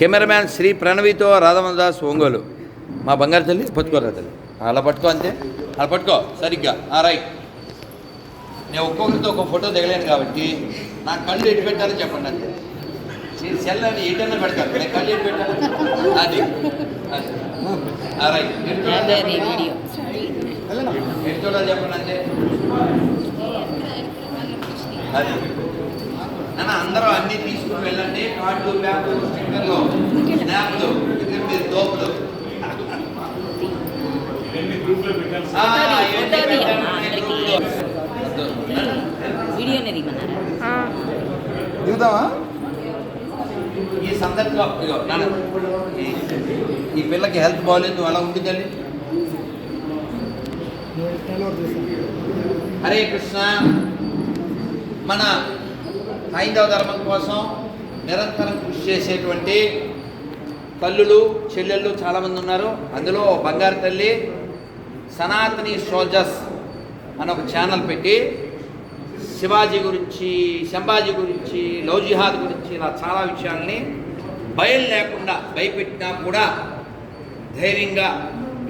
Cameraman Shri ప్రణవితో రాధమదాస్ ఒంగోలు. మా బంగారు తల్లి పట్టుకోరా తల్లి. అలా పట్టుకో అంతే. అలా పట్టుకో సరిగ్గా. ఆ రైట్. నేను ఒక్కొక్కరితో ఒక ఫోటో దిగలేను కాబట్టి నా కళ్ళు ఎటు పెట్టాలో చెప్పండి అంతే. నేను సెల్ అని ఎటన్నా పెడతాను నేను కళ్ళు ఎటు పెట్టాను అది. ఆ రైట్. ఎటు చూడాలి చెప్పండి అంతే. అది. నాన్న అందరూ అన్ని తీసుకుని వెళ్ళండి. కార్డు బ్యాగు స్టిక్కర్లు స్నాప్లు మీరు దోపులు ఈ సందర్భంలో ఈ- పిల్లకి హెల్త్ బాగాలేదు అలా ఉండి తల్లి. హరే కృష్ణ. మన హైందవ ధర్మం కోసం నిరంతరం కృషి చేసేటువంటి తల్లులు చెల్లెళ్ళు చాలామంది ఉన్నారు. అందులో బంగారు తల్లి సనాతని సోల్జర్స్ అని ఒక ఛానల్ పెట్టి శివాజీ గురించి శంభాజీ గురించి లవ్ జిహాద్ గురించి ఇలా చాలా విషయాల్ని భయం లేకుండా భయపెట్టినా కూడా ధైర్యంగా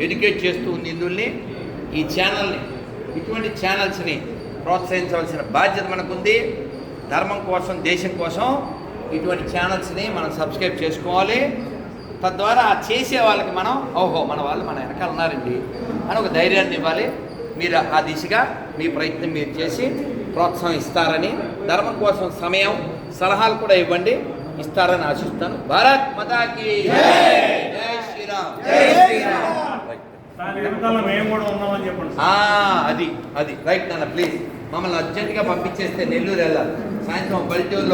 ఎడ్యుకేట్ చేస్తూ ఉంది ఇందుల్ని ఈ ఛానల్ని ఇటువంటి ఛానల్స్ని ప్రోత్సహించవలసిన బాధ్యత మనకుంది. ధర్మం కోసం దేశం కోసం ఇటువంటి ఛానల్స్ని మనం సబ్స్క్రైబ్ చేసుకోవాలి. తద్వారా ఆ చేసే వాళ్ళకి మనం ఓహో మన వాళ్ళు మన వెనకాల ఉన్నారండి అని ఒక ధైర్యాన్ని ఇవ్వాలి. మీరు ఆ దిశగా మీ ప్రయత్నం మీరు చేసి ప్రోత్సాహం ఇస్తారని ధర్మం కోసం సమయం సలహాలు కూడా ఇవ్వండి. ఇస్తారని ఆశిస్తాను. భారత్ మతాకి జై! శ్రీరామ్! జై శ్రీరామ్! దాని వెనకాల మేము కూడా ఉన్నామని చెప్పండి. ఆ, అది అది. రైట్ నాన్న ప్లీజ్ మమ్మల్ని అర్జెంటుగా పంపించేస్తే నెల్లూరు వెళ్ళాలి. Vai, não, pode ter o